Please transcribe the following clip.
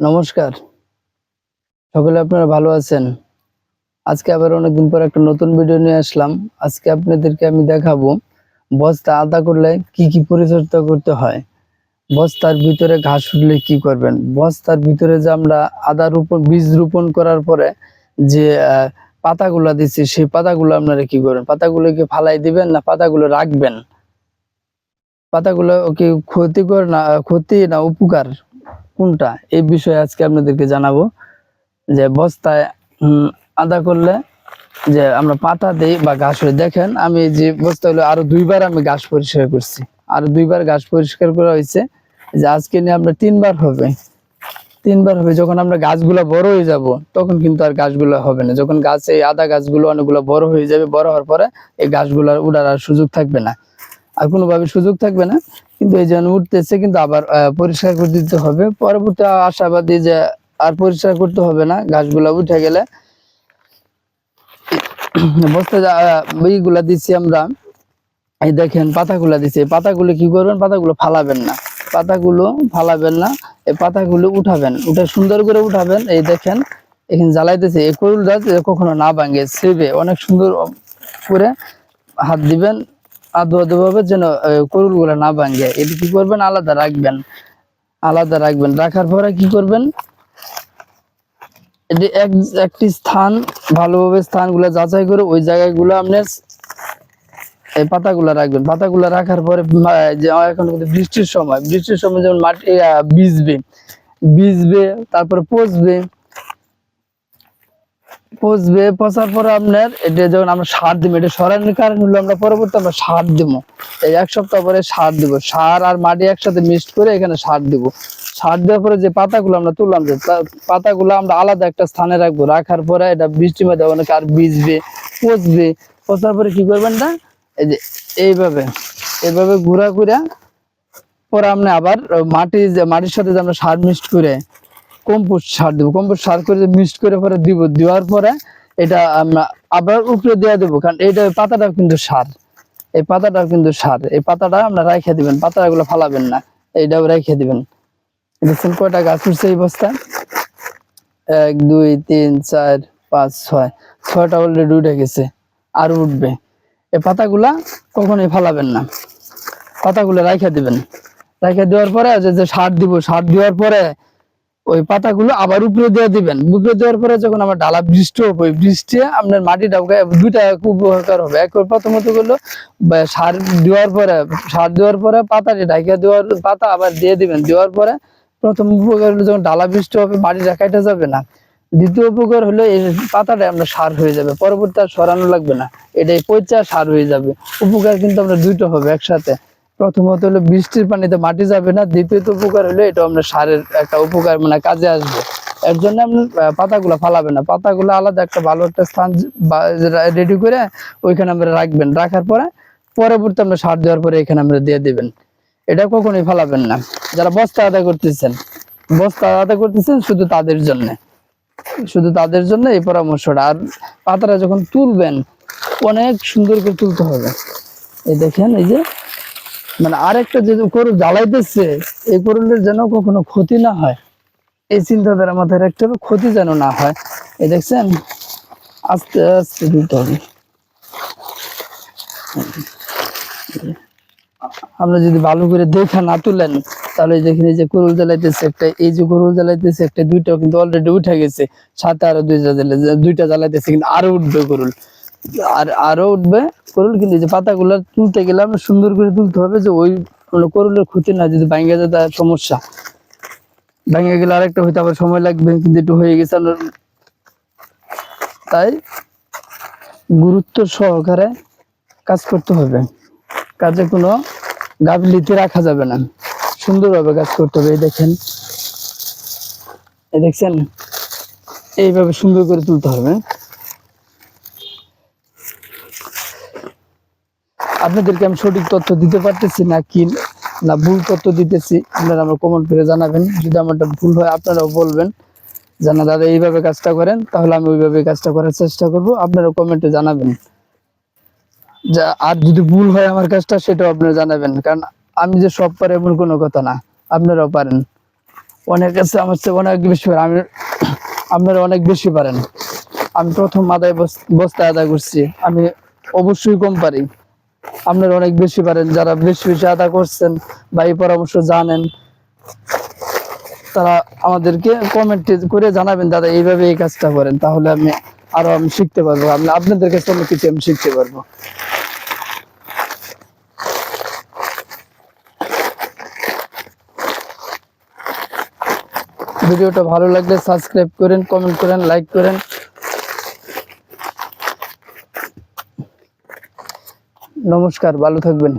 নমস্কার। সকলে আপনারা ভালো আছেন? আজকে আবার অনেকদিন পর একটা নতুন ভিডিও নিয়ে আসলাম। আজকে আপনাদেরকে আমি দেখাবো বস্তা আদা করলে কি কি পরিচর্যা করতে হয়। বস্তার ভিতরে ঘাস উঠলে কি করবেন? বস্তার ভিতরে যে আমরা আদা রোপণ, বীজ রোপণ করার পরে যে পাতাগুলা দিচ্ছি, সেই পাতাগুলো আপনারা কি করবেন? পাতাগুলোকে ফালাই দিবেন না পাতাগুলো রাখবেন? পাতাগুলো কি ক্ষতিকর না, ক্ষতি না, উপকার? কোনটা? এই বিষয়ে আজকে আপনাদেরকে জানাব যে বস্তায় আদা করলে যে আমরা পাতা দেই বা ঘাস দেখেন, আমি যে বস্তা হলো আরও দুইবার আমি ঘাস পরিষ্কার করছি। আরও দুইবার ঘাস পরিষ্কার করা হয়েছে যে আজকে নিয়ে আমরা তিনবার হবে। তিনবার হবে, যখন আমরা গাছগুলো বড় হয়ে যাব, তখন কিন্তু আর গাছগুলো হবে না। যখন গাছ আদা গাছগুলো অনেকগুলো বড় হয়ে যাবে, বড় হওয়ার পরে এই গাছগুলো উড়ার আর সুযোগ থাকবে না। আর কোনোভাবে সুযোগ থাকবে না। কিন্তু এই জন্য উঠতেছে, কিন্তু আবার পরিষ্কার করে দিতে হবে। পরবর্তী আশাবাদী যে আর পরিষ্কার করতে হবে না, গাছগুলা উঠে গেলে। বস্তা এইগুলা দিচ্ছি আমরা। এই দেখেন পাতাগুলা দিচ্ছি পাতাগুলো কি করবেন? পাতাগুলো ফালাবেন না। পাতাগুলো ফালাবেন না। এই পাতাগুলো উঠাবেন। উঠে সুন্দর করে উঠাবেন। এই দেখেন, এখানে জ্বালাইতেছে। এই করুলটা যে কখনো না ভাঙে সেবে অনেক সুন্দর করে হাত দিবেন। আদো আদো ভাবে যেন করুলগুলা না ভাঙে। এটি কি করবেন? আলাদা রাখবেন। আলাদা রাখবেন। রাখার পরে কি করবেন? এটি এক একটি স্থান ভালোভাবে স্থানগুলো যাচাই করে ওই জায়গাগুলো আপনি এই পাতাগুলো রাখবেন। পাতাগুলো রাখার পরে এখন বৃষ্টির সময়। বৃষ্টির সময় যেমন মাটি আহ, ভিজবে। ভিজবে তারপরে পচবে। পচবে, পচার পরে আপনার এটা যখন আমরা সার দিব এটা সরানোর কারণ হলো আমরা পরবর্তী আমরা সার দিব এই এক সপ্তাহ পরে সার দিব। সার আর মাটি একসাথে মিক্সড করে এখানে সার দিব। সার দেওয়ার পরে যে পাতাগুলো আমরা তুললাম, যে পাতাগুলো আমরা আলাদা একটা স্থানে রাখব। রাখার পরে এটা বৃষ্টি মধ্যে অনেক আর ভিজবে, পচবে। পচার পরে কি করবেন না, এই যে এইভাবে এইভাবে ঘুরা ঘুরা পরে আপনি আবার মাটি মাটির সাথে যে আমরা সার মিক্সড করে কম্পোস্ট সার দেবো। কম্পোস্ট সার করে মিক্সড করে পরে দিব। দেওয়ার পরে এটা আবার উপরে দেওয়া দেবো, কারণ এইটা পাতাটাও কিন্তু সার। এই পাতাটাও কিন্তু সার। এই পাতাটা আমরা রাইখে দিবেন, পাতাগুলো ফালাবেন না। এইটাও রাইখে দিবেন। দেখছেন কয়টা গাছ উঠছে এই বস্তায় এক, দুই, তিন, চার, পাঁচ, ছয়। ছয়টা অলরেডি উঠে গেছে, আর উঠবে। এই পাতাগুলা কখনোই ফালাবেন না। পাতাগুলো রাইখে দিবেন। রাইখে দেওয়ার পরে যে সার দিব, সার দেওয়ার পরে ওই পাতাগুলো আবার উপরে দিয়ে দিবেন। উপরে দেওয়ার পরে যখন আমার ডালা বৃষ্টি হবে, ওই বৃষ্টি আপনার মাটিটা দুইটা উপকার হবে। এক প্রথমত বা সার দেওয়ার পরে, সার দেওয়ার পরে পাতাটি ঢাকিয়ে দেওয়ার পাতা আবার দিয়ে দিবেন। দেওয়ার পরে প্রথম উপকার হলো যখন ডালা বৃষ্টি হবে, মাটিটা কাটা যাবে না। দ্বিতীয় উপকার হলো এই পাতাটা আমরা সার হয়ে যাবে। পরবর্তী আর সরানো লাগবে না। এটাই পচা সার হয়ে যাবে। উপকার কিন্তু আমরা দুইটা হবে একসাথে। প্রথমত হলো বৃষ্টির পানিতে মাটি যাবে না দ্বিতীয়ত উপকার হলো এটা আমরা সারের একটা উপকার মানে কাজে আসবে। এর জন্য আহ, পাতাগুলো ফালাবেন না। পাতাগুলো আলাদা একটা ভালো একটা স্থান রেডি করে ওইখানে আমরা রাখবেন। রাখার পরে পরবর্তী আমরা সার দেওয়ার পরে এখানে আমরা দিয়ে দিবেন। এটা কখনোই ফালাবেন না। যারা বস্তা আদায় করতেছেন বস্তা আদায় করতেছেন শুধু তাদের জন্য। শুধু তাদের জন্য এই পরামর্শটা। আর পাতাটা যখন তুলবেন অনেক সুন্দর করে তুলতে হবে। এই দেখেন এই যে মানে আরেকটা যে গরু জ্বালাইতেছে, এই গরুলের যেন কখনো ক্ষতি না হয়। এই চিন্তাধারা মাথায় হবে, ক্ষতি যেন না হয়। এই দেখছেন, আস্তে আস্তে দিতে হবে। আমরা যদি ভালো করে দেখা না তুলেন, তাহলে দেখেন এই যে গরুল জ্বালাইতেছে একটা, এই যে গরুল জ্বালাইতেছে একটা দুইটা কিন্তু অলরেডি উঠে গেছে। সাথে আরও দুইটা জ্বালাইতেছে কিন্তু আরও উঠবে গরুল আর আরও উঠবে। করুল কিন্তু যে পাতাগুলো তুলতে গেলে আমরা সুন্দর করে তুলতে হবে যে ওই করুলের ক্ষতি না, যদি ভাঙে যায় তার সমস্যা। ভেঙে গেলে আরেকটা হইতে আবার সময় লাগবে, কিন্তু একটু হয়ে গেছে তাই গুরুত্ব সহকারে কাজ করতে হবে। কাজে কোনো গাফিলিতে রাখা যাবে না। সুন্দরভাবে কাজ করতে হবে, এই দেখেন। এই দেখছেন? এইভাবে সুন্দর করে তুলতে হবে। আপনাদেরকে আমি সঠিক তথ্য দিতে পারতেছি না, কি না ভুল তথ্য দিতেছি, আপনারা আমার কমেন্ট করে জানাবেন। যদি আমারটা ভুল হয়, আপনারাও বলবেন জানা দাদা, এইভাবে কাজটা করেন, তাহলে আমি ওইভাবে কাজটা করার চেষ্টা করব। আপনারা কমেন্টে জানাবেন। যা, আর যদি ভুল হয় আমার কাজটা, সেটাও আপনারা জানাবেন। কারণ আমি যে সব পারি এমন কোনো কথা না, আপনারাও পারেন। অনেক আছে আমার চেয়ে অনেক বেশি পারেন আমি আপনারা অনেক বেশি পারেন। আমি প্রথম আদায় বস- বস্তা আদায় করছি, আমি অবশ্যই কম পারি। আপনারা অনেক বেশি পারেন, যারা বেশি বেশি আদা করছেন বা এই পরামর্শ জানেন, তারা আমাদেরকে কমেন্ট করে জানাবেন, দাদা, এইভাবে এই কাজটা করেন, তাহলে আমি আরও আমি শিখতে পারব, আমি আপনাদের কাছে অনেক কিছু আমি শিখতে পারব। ভিডিওটা ভালো লাগলে সাবস্ক্রাইব করেন কমেন্ট করেন লাইক করেন। নমস্কার ভালো থাকবেন।